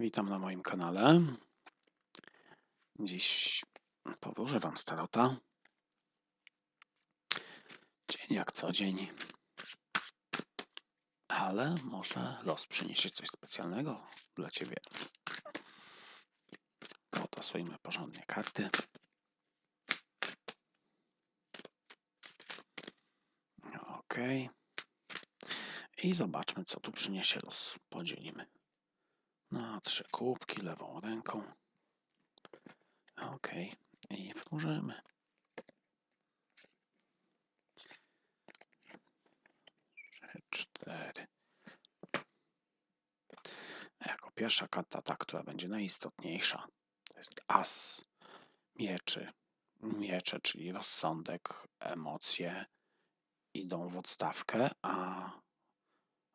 Witam na moim kanale. Dziś powróżę Wam starota. Dzień jak co dzień. Ale może los przyniesie coś specjalnego dla Ciebie. Potasujmy porządnie karty. Ok. I zobaczmy, co tu przyniesie los. Podzielimy trzy kubki lewą ręką. Ok. I włożymy. Cztery. Jako pierwsza karta, ta, która będzie najistotniejsza, to jest as mieczy. Miecze, czyli rozsądek, emocje idą w odstawkę, a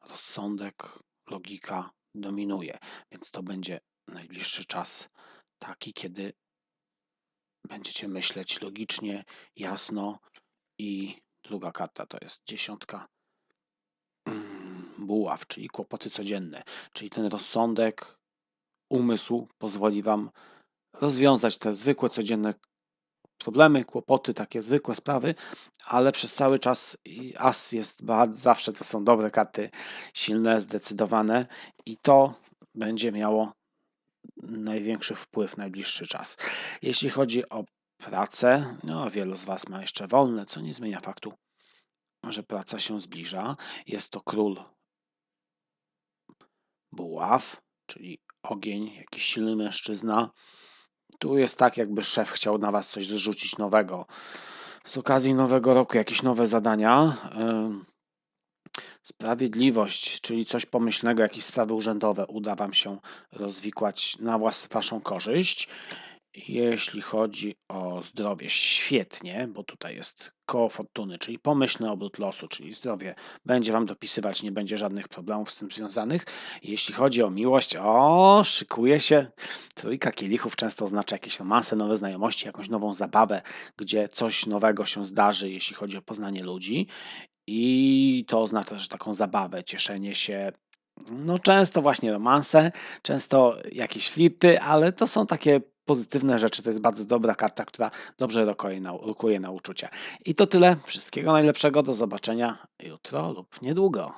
rozsądek, logika dominuje. Więc to będzie najbliższy czas taki, kiedy będziecie myśleć logicznie, jasno i druga karta to jest dziesiątka mm, buław, czyli kłopoty codzienne, czyli ten rozsądek, umysł pozwoli Wam rozwiązać te zwykłe, codzienne problemy, kłopoty, takie zwykłe sprawy, ale przez cały czas as jest bardzo, zawsze to są dobre karty, silne, zdecydowane i to będzie miało największy wpływ najbliższy czas. Jeśli chodzi o pracę, no wielu z Was ma jeszcze wolne, co nie zmienia faktu, że praca się zbliża. Jest to król buław, czyli ogień, jakiś silny mężczyzna. Tu jest tak, jakby szef chciał na Was coś zrzucić nowego. Z okazji nowego roku jakieś nowe zadania. Sprawiedliwość, czyli coś pomyślnego, jakieś sprawy urzędowe uda Wam się rozwikłać na Waszą korzyść. Jeśli chodzi o zdrowie, świetnie, bo tutaj jest koło fortuny, czyli pomyślny obrót losu, czyli zdrowie będzie Wam dopisywać, nie będzie żadnych problemów z tym związanych. Jeśli chodzi o miłość, o, szykuje się. Trójka kielichów często oznacza jakieś romanse, nowe znajomości, jakąś nową zabawę, gdzie coś nowego się zdarzy, jeśli chodzi o poznanie ludzi. I to oznacza, że taką zabawę, cieszenie się, no często właśnie romanse, często jakieś flirty, ale to są takie pozytywne rzeczy. To jest bardzo dobra karta, która dobrze rokuje na, rokuje na uczucia. I to tyle. Wszystkiego najlepszego. Do zobaczenia jutro lub niedługo.